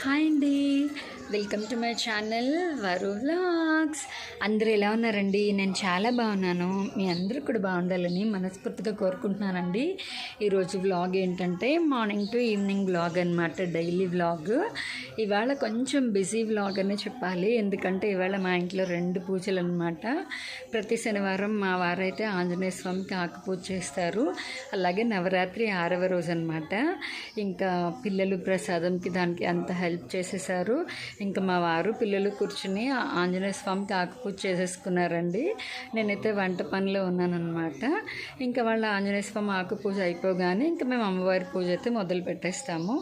Hi అండి welcome to my channel Varu vlogs. అందరూ ఎలా ఉన్నారండి? నేను చాలా బాగున్నాను. మీ అందరూ కూడా బాగుండాలని మనస్ఫూర్తిగా కోరుకుంటున్నానండి. ఈరోజు వ్లాగ్ ఏంటంటే మార్నింగ్ టు ఈవినింగ్ వ్లాగ్ అనమాట డైలీ వ్లాగ్. ఇవాళ కొంచెం బిజీ వ్లాగ్ అనే చెప్పాలి. ఎందుకంటే ఇవాళ మా ఇంట్లో రెండు పూజలు అనమాట ప్రతి శనివారం మా వారైతే ఆంజనేయ స్వామికి ఆకుపూజ చేస్తారు. అలాగే నవరాత్రి ఆరవ రోజు అనమాట ఇంకా పిల్లలు ప్రసాదంకి దానికి అంత హెల్ప్ చేసేసారు. ఇంకా మా వారు పిల్లలు కూర్చుని ఆంజనేయ స్వామికి ఆకుపూజ చేసేసుకున్నారండి. నేనైతే వంట పనిలో ఉన్నానన్నమాట. ఇంకా వాళ్ళ ఆంజనేయ స్వామి ఆకుపూజ అయిపోగానే ఇంకా మేము అమ్మవారి పూజ అయితే మొదలు పెట్టేస్తాము.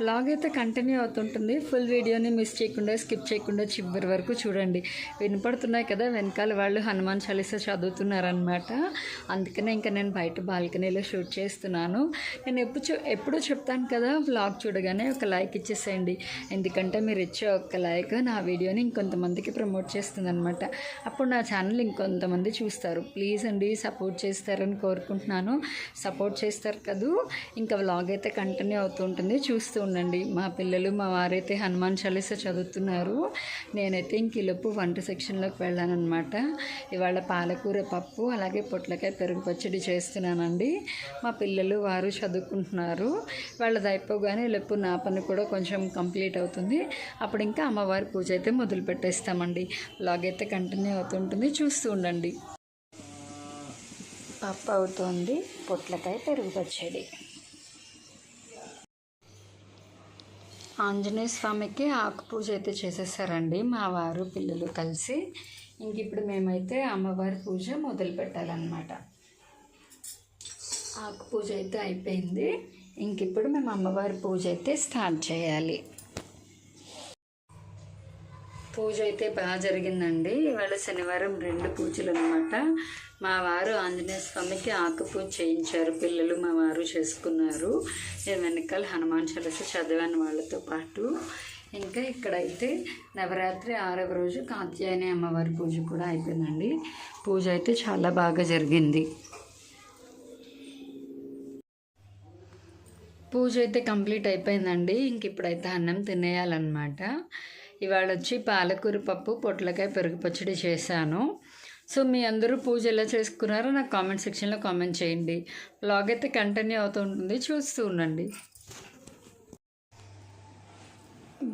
వ్లాగ్ అయితే కంటిన్యూ అవుతుంటుంది. ఫుల్ వీడియోని మిస్ చేయకుండా స్కిప్ చేయకుండా చివరి వరకు చూడండి. వినపడుతున్నాయి కదా వెనకాల వాళ్ళు హనుమాన్ చాలీసా చదువుతున్నారనమాట అందుకనే ఇంకా నేను బయట బాల్కనీలో షూట్ చేస్తున్నాను. నేను ఎప్పుడు ఎప్పుడూ చెప్తాను కదా బ్లాగ్ చూడగానే ఒక లైక్ ఇచ్చేసేయండి. ఎందుకంటే మీరు ఇచ్చే ఒక్క లైక్ నా వీడియోని ఇంకొంతమందికి ప్రమోట్ చేస్తుంది అనమాట అప్పుడు నా ఛానల్ ఇంకొంతమంది చూస్తారు. ప్లీజ్ అండి సపోర్ట్ చేస్తారని కోరుకుంటున్నాను. సపోర్ట్ చేస్తారు కదూ? ఇంకా వ్లాగ్ అయితే కంటిన్యూ అవుతూ ఉంటుంది. చూస్తూ ఉండండి. మా పిల్లలు మా వారైతే హనుమాన్ చాలీస చదువుతున్నారు. నేనైతే ఇంక ఈలోపు వంట సెక్షన్లోకి వెళ్ళానమాట ఇవాళ పాలకూర పప్పు అలాగే పొట్లకాయ పెరుగు పచ్చడి చేస్తున్నానండి. మా పిల్లలు వారు చదువుకుంటున్నారు. వాళ్ళది అయిపోగానే లేపు నా పని కూడా కొంచెం కంప్లీట్ అవుతుంది. అప్పుడు ఇంకా అమ్మవారి పూజ అయితే మొదలు పెట్టేస్తామండి. లాగ్ అయితే కంటిన్యూ అవుతుంటుంది చూస్తూ ఉండండి. పప్పు అవుతోంది. పొట్లకాయ పెరుగు పచ్చడి. ఆంజనేయ స్వామికి ఆకు పూజ అయితే చేసేసారండి. మా వారు పిల్లలు కలిసి ఇంక ఇప్పుడు మేమైతే అమ్మవారి పూజ మొదలు పెట్టాలన్నమాట. ఆకు పూజ అయితే అయిపోయింది. ఇంక ఇప్పుడు మేము అమ్మవారి పూజ అయితే స్టార్ట్ చేయాలి. పూజ అయితే బాగా జరిగిందండి. ఇవాళ శనివారం రెండు పూజలు అనమాట మా వారు ఆంజనేయ స్వామికి ఆకుపూజ చేయించారు. పిల్లలు మా వారు చేసుకున్నారు. నేను వెనకాల హనుమాన్ చలస చదివాను వాళ్ళతో పాటు. ఇంకా ఇక్కడైతే నవరాత్రి ఆరవ రోజు కాత్యాయని అమ్మవారి పూజ కూడా అయిపోయిందండి. పూజ అయితే చాలా బాగా జరిగింది. పూజ అయితే కంప్లీట్ అయిపోయిందండి. ఇంక ఇప్పుడైతే అన్నం తినేయాలన్నమాట. ఇవాళ వచ్చి పాలకూర పప్పు పొట్లకాయ పెరుగు పచ్చడి చేశాను. సో మీ అందరూ పూజ ఎలా చేసుకున్నారో నాకు కామెంట్ సెక్షన్లో కామెంట్ చేయండి. బ్లాగ్ అయితే కంటిన్యూ అవుతూ ఉంటుంది. చూస్తూ ఉండండి.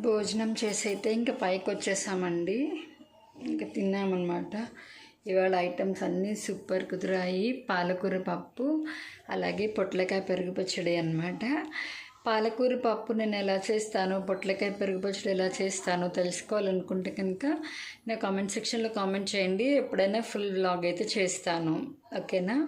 భోజనం చేసి అయితే ఇంకా పైకి వచ్చేసామండి. ఇంకా తిన్నామన్నమాట. ఇవాళ ఐటమ్స్ అన్నీ సూపర్ కుదిరాయి. పాలకూర పప్పు అలాగే పొట్లకాయ పెరుగు పచ్చడి అనమాట పాలకూర పప్పు నేను ఎలా చేస్తాను పొట్లకాయ పెరుగు పచ్చడి ఎలా చేస్తాను తెలుసుకోవాలనుకుంటే కనుక నా కామెంట్ సెక్షన్లో కామెంట్ చేయండి. ఎప్పుడైనా ఫుల్ వ్లాగ్ అయితే చేస్తాను. ఓకేనా?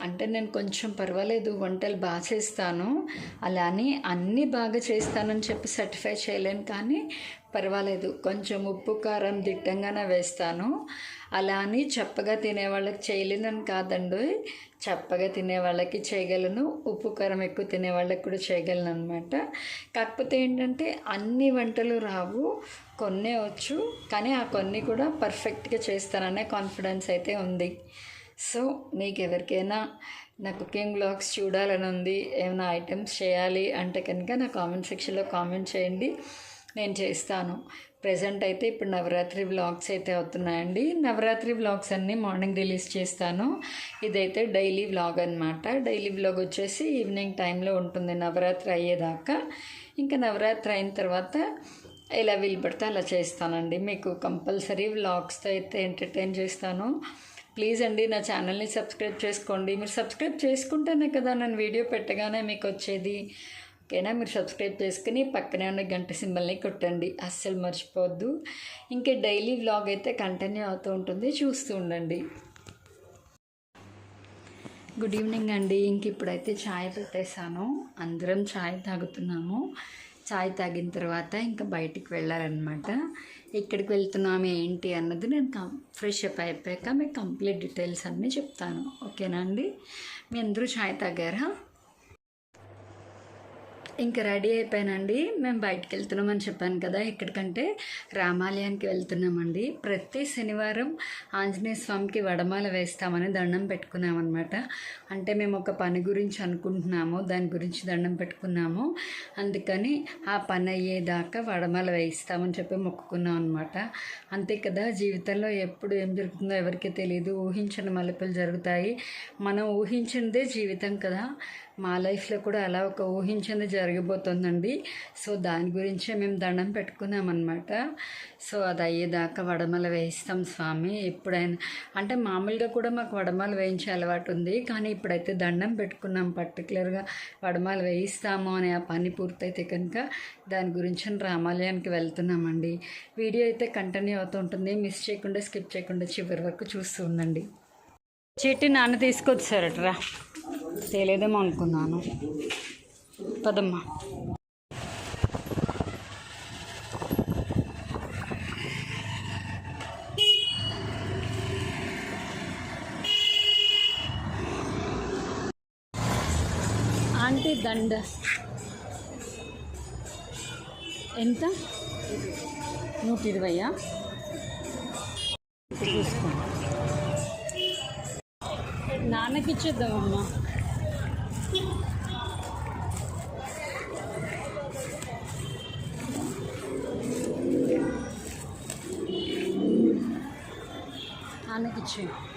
అంటే నేను కొంచెం పర్వాలేదు వంటలు బాగా చేస్తాను. అలా అని అన్నీ బాగా చేస్తానని చెప్పి సర్టిఫై చేయలేను కానీ పర్వాలేదు. కొంచెం ఉప్పు కారం దిట్టంగానే వేస్తాను. అలా అని చప్పగా తినే వాళ్ళకి చేయలేనని కాదండి. చప్పగా తినే వాళ్ళకి చేయగలను. ఉప్పు కారం ఎక్కువ తినే వాళ్ళకి కూడా చేయగలను అనమాట కాకపోతే ఏంటంటే అన్ని వంటలు రావు. కొన్నే వచ్చు. కానీ ఆ కొన్ని కూడా పర్ఫెక్ట్గా చేస్తాననే కాన్ఫిడెన్స్ అయితే ఉంది. సో నీకు ఎవరికైనా నా కుకింగ్ బ్లాగ్స్ చూడాలని ఉంది. ఏమైనా ఐటమ్స్ చేయాలి అంటే కనుక నా కామెంట్ సెక్షన్లో కామెంట్ చేయండి. నేను చేస్తాను. ప్రజెంట్ అయితే ఇప్పుడు నవరాత్రి వ్లాగ్స్ అయితే అవుతున్నాయండి. నవరాత్రి వ్లాగ్స్ అన్నీ మార్నింగ్ రిలీజ్ చేస్తాను. ఇదైతే డైలీ వ్లాగ్ అనమాట డైలీ వ్లాగ్ వచ్చేసి ఈవినింగ్ టైంలో ఉంటుంది. నవరాత్రి అయ్యేదాకా. ఇంకా నవరాత్రి అయిన తర్వాత ఎలా వీలు పడితే అలా చేస్తానండి. మీకు కంపల్సరీ వ్లాగ్స్తో అయితే ఎంటర్టైన్ చేస్తాను. ప్లీజ్ అండి నా ఛానల్ని సబ్స్క్రైబ్ చేసుకోండి. మీరు సబ్స్క్రైబ్ చేసుకుంటేనే కదా నేను వీడియో పెట్టగానే మీకు వచ్చేది. ఓకేనా? మీరు సబ్స్క్రైబ్ చేసుకుని పక్కనే ఉన్న గంట సింబల్ని కొట్టండి. అస్సలు మర్చిపోవద్దు. ఇంకా డైలీ వ్లాగ్ అయితే కంటిన్యూ అవుతూ ఉంటుంది. చూస్తూ ఉండండి. గుడ్ ఈవినింగ్ అండి. ఇంక ఇప్పుడైతే ఛాయ్ పెట్టేశాను. అందరం ఛాయ్ తాగుతున్నాము. ఛాయ్ తాగిన తర్వాత ఇంకా బయటికి వెళ్ళాలన్నమాట. ఎక్కడికి వెళ్తున్నాము ఏంటి అన్నది నేను కం ఫ్రెష్ అప్ అయిపోయాక మీకు కంప్లీట్ డీటెయిల్స్ అన్నీ చెప్తాను. ఓకేనా అండి? మీ అందరూ ఛాయ్ తాగారా? ఇంకా రెడీ అయిపోయానండి. మేము బయటికి వెళ్తున్నామని చెప్పాను కదా ఎక్కడికంటే రామాలయానికి వెళ్తున్నామండి. ప్రతి శనివారం ఆంజనేయ స్వామికి వడమాల వేస్తామని దండం పెట్టుకున్నామన్నమాట. అంటే మేము ఒక పని గురించి అనుకుంటున్నాము దాని గురించి దండం పెట్టుకున్నాము. అందుకని ఆ పని అయ్యేదాకా వడమాల వేయిస్తామని చెప్పి మొక్కుకున్నాం అనమాట అంతే కదా జీవితంలో ఎప్పుడు ఏం జరుగుతుందో ఎవరికీ తెలియదు ఊహించని మలుపులు జరుగుతాయి. మనం ఊహించిందే జీవితం కదా. మా లైఫ్లో కూడా అలా ఒక ఊహించింది జరిగిపోతుందండి సో దాని గురించే మేము దండం పెట్టుకున్నామన్నమాట. సో అది అయ్యేదాకా వడమల వేయిస్తాం స్వామి. ఎప్పుడైనా అంటే మామూలుగా కూడా మాకు వడమాలు వేయించే అలవాటు ఉంది. కానీ ఇప్పుడైతే దండం పెట్టుకున్నాం. పర్టికులర్గా వడమాలు వేయిస్తాము అనే ఆ పని పూర్తయితే కనుక దాని గురించి రామాలయానికి వెళ్తున్నామండి. వీడియో అయితే కంటిన్యూ అవుతుంటుంది మిస్ చేయకుండా స్కిప్ చేయకుండా చివరి వరకు చూస్తూ ఉండండి. చెట్టు నాన్న తీసుకొచ్చారట్రా తెలియదేమో అనుకున్నాను. పదమ్మా. ఆంటీ దండ. ఎంత? నూట ఇరవయ్యా చూసుకో నాన్నకి You.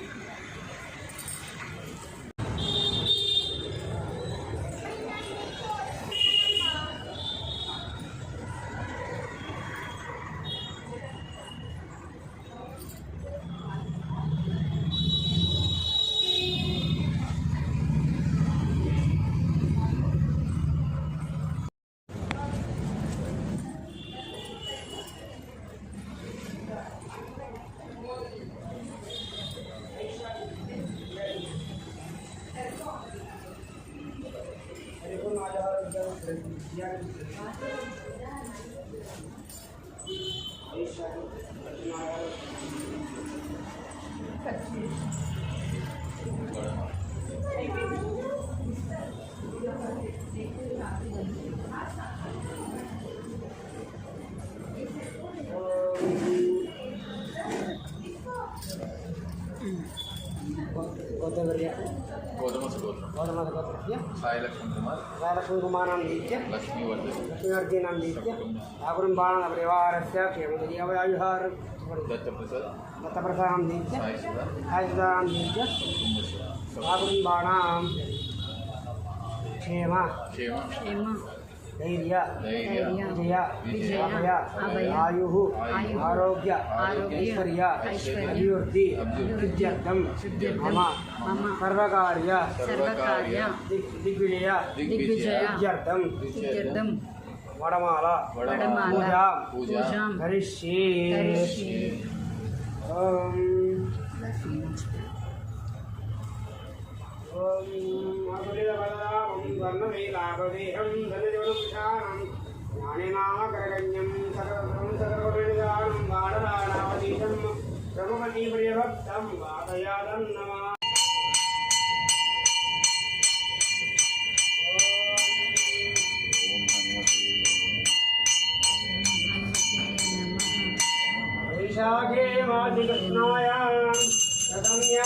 నాన్నకి ఇచ్చే గోదావరి గోధుమ సుగోత్రం గోధుమ గోత్రస్య సాయి లక్ష్మణ్ కుమార్ రాధకుమారాం దీత్య లక్ష్మీవర్ధన్ లక్ష్మీవర్ధీనాం దీత్య ఠాకురంబాణ పరివారస్య క్షేమదయాయుహారం దత్తప్రసాద్ దత్తప్రసాదం దీత్య సాయి సుధా హాయసుదాం దీత్య ఠాకురంబాణాం క్షేమ క్షేమ ఏమా ಧೈರ್ಯ ವಿಜಯ ಅಭಯ ಆಯು ಆರೋಗ್ಯ ಐಶ್ವರ್ಯ ಅಭಿವೃದ್ಧಿ ಸಿದ್ಧ್ಯರ್ಥಂ ಮಮ ಸರ್ವಕಾರ್ಯ ದಿಗ್ವಿಜಯ ಸಿದ್ಧ್ಯರ್ಥಂ ವಡಮಾಲ ಪೂಜಾ ಕರಿಷ್ಯೆ ಓಂ ಓಂ वर्णमेकापदेहं धनजवलुपुषाणं ज्ञानिनामकरगण्यं सकलसं सकलपरिणिदानं बाणराणावतीतं रमपतिप्रियभक्तं वैशाखे वासुकृष्णायां रथम्या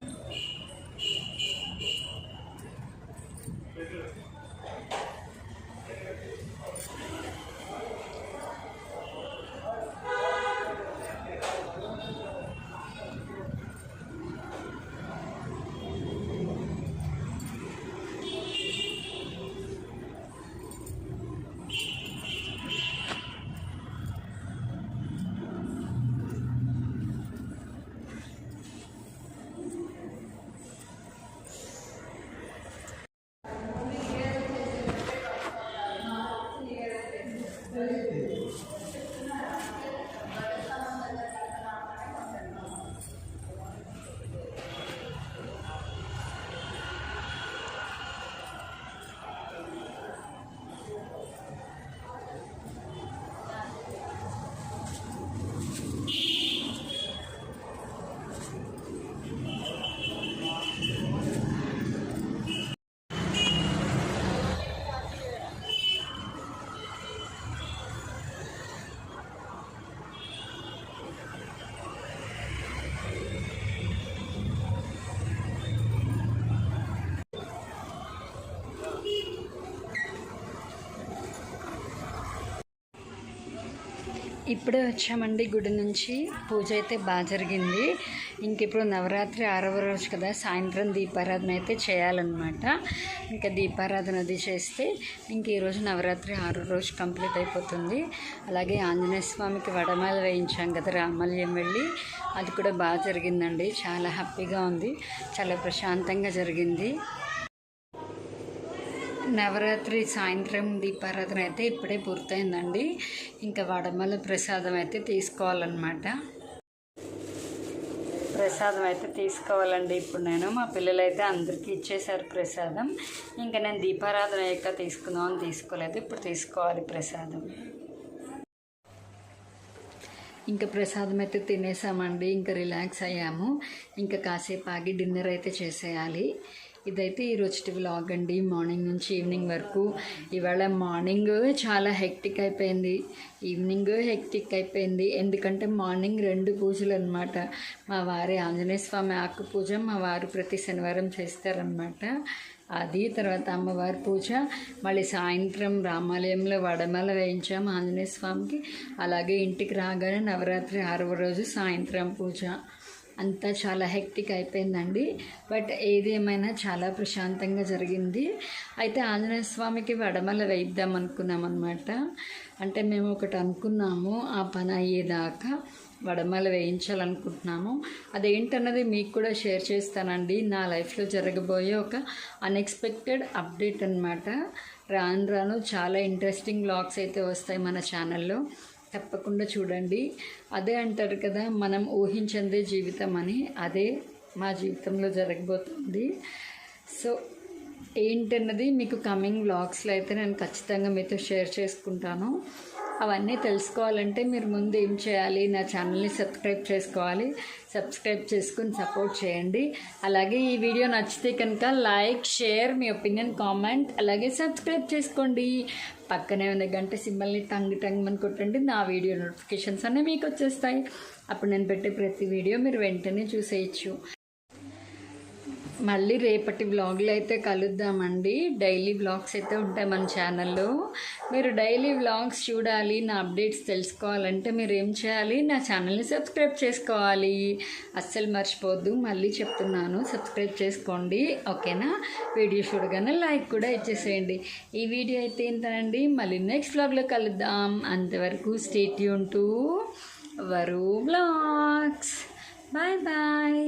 ఇప్పుడే వచ్చామండి గుడి నుంచి. పూజ అయితే బాగా జరిగింది. ఇంక ఇప్పుడు నవరాత్రి ఆరవ రోజు కదా సాయంత్రం దీపారాధన అయితే చేయాలన్నమాట. ఇంకా దీపారాధన అది చేస్తే ఇంక ఈరోజు నవరాత్రి ఆరో రోజు కంప్లీట్ అయిపోతుంది. అలాగే ఆంజనేయ స్వామికి వడమాల వేయించాం కదా రామల్యం వెళ్ళి. అది కూడా బాగా జరిగిందండి. చాలా హ్యాపీగా ఉంది. చాలా ప్రశాంతంగా జరిగింది. నవరాత్రి సాయంత్రం దీపారాధన అయితే ఇప్పుడే పూర్తయిందండి. ఇంకా వడమల ప్రసాదం అయితే తీసుకోవాలన్నమాట. ప్రసాదం అయితే తీసుకోవాలండి. ఇప్పుడు నేను మా పిల్లలు అయితే అందరికీ ఇచ్చేసారు ప్రసాదం. ఇంకా నేను దీపారాధన యొక్క తీసుకుందాం అని తీసుకోలేదు. ఇప్పుడు తీసుకోవాలి ప్రసాదం. ఇంకా ప్రసాదం అయితే తినేసామండి. ఇంకా రిలాక్స్ అయ్యాము. ఇంకా కాసేపు ఆగి డిన్నర్ అయితే చేసేయాలి. ఇదైతే ఈ వ్లాగ్ అండి. మార్నింగ్ నుంచి ఈవినింగ్ వరకు. ఇవాళ మార్నింగ్ చాలా హెక్టిక్ అయిపోయింది. ఈవినింగ్ హెక్టిక్ అయిపోయింది. ఎందుకంటే మార్నింగ్ రెండు పూజలు అనమాట మా వారి ఆంజనేయ స్వామి ఆకు పూజ మా వారు ప్రతి శనివారం చేస్తారనమాట అది తర్వాత అమ్మవారి పూజ. మళ్ళీ సాయంత్రం రామాలయంలో వడమల వేయించాం ఆంజనేయ స్వామికి. అలాగే ఇంటికి రాగానే నవరాత్రి ఆరవ రోజు సాయంత్రం పూజ. అంతా చాలా హెక్టిక్ అయిపోయిందండి. బట్ ఏది ఏమైనా చాలా ప్రశాంతంగా జరిగింది. అయితే ఆంజనేయ స్వామికి వడమల వేయిద్దాం అనుకున్నాం అనమాట అంటే మేము ఒకటి అనుకున్నాము ఆ పని అయ్యేదాకా వడమల వేయించాలనుకుంటున్నాము. అదేంటన్నది మీకు కూడా షేర్ చేస్తానండి. నా లైఫ్లో జరగబోయే ఒక అన్ఎక్స్పెక్టెడ్ అప్డేట్ అనమాట రాను రాను చాలా ఇంట్రెస్టింగ్ బ్లాగ్స్ అయితే వస్తాయి మన ఛానల్లో. తప్పకుండా చూడండి. అదే అంటారు కదా మనం ఊహించందే జీవితం అని. అదే మా జీవితంలో జరగబోతుంది. సో ఏంటన్నది మీకు కమింగ్ వ్లాగ్స్లో అయితే నేను ఖచ్చితంగా మీతో షేర్ చేసుకుంటాను. అవన్నీ తెలుసుకోవాలంటే మీరు ముందు ఏం చేయాలి? నా ఛానల్ని సబ్స్క్రైబ్ చేసుకోవాలి. సబ్స్క్రైబ్ చేసుకుని సపోర్ట్ చేయండి. అలాగే ఈ వీడియో నచ్చితే కనుక లైక్ షేర్ మీ ఒపీనియన్ కామెంట్ అలాగే సబ్స్క్రైబ్ చేసుకోండి. పక్కనే ఉన్న గంట సింబల్ని టంగ్ టంగ్ అని కొట్టండి. నా వీడియో నోటిఫికేషన్స్ అన్నీ మీకు వచ్చేస్తాయి. అప్పుడు నేను పెట్టే ప్రతి వీడియో మీరు వెంటనే చూసేయచ్చు. మళ్ళీ రేపటి వ్లాగ్లు అయితే కలుద్దామండి. డైలీ వ్లాగ్స్ అయితే ఉంటాయి మన ఛానల్లో. మీరు డైలీ వ్లాగ్స్ చూడాలి నా అప్డేట్స్ తెలుసుకోవాలంటే మీరు ఏం చేయాలి? నా ఛానల్ని సబ్స్క్రైబ్ చేసుకోవాలి. అస్సలు మర్చిపోద్దు. మళ్ళీ చెప్తున్నాను సబ్స్క్రైబ్ చేసుకోండి. ఓకేనా? వీడియో చూడగానే లైక్ కూడా ఇచ్చేసేయండి. ఈ వీడియో అయితే ఏంటండి మళ్ళీ నెక్స్ట్ వ్లాగ్లో కలుద్దాం. అంతవరకు స్టేట్ ఉంటూ వరు బ్లాగ్స్ బాయ్ బాయ్.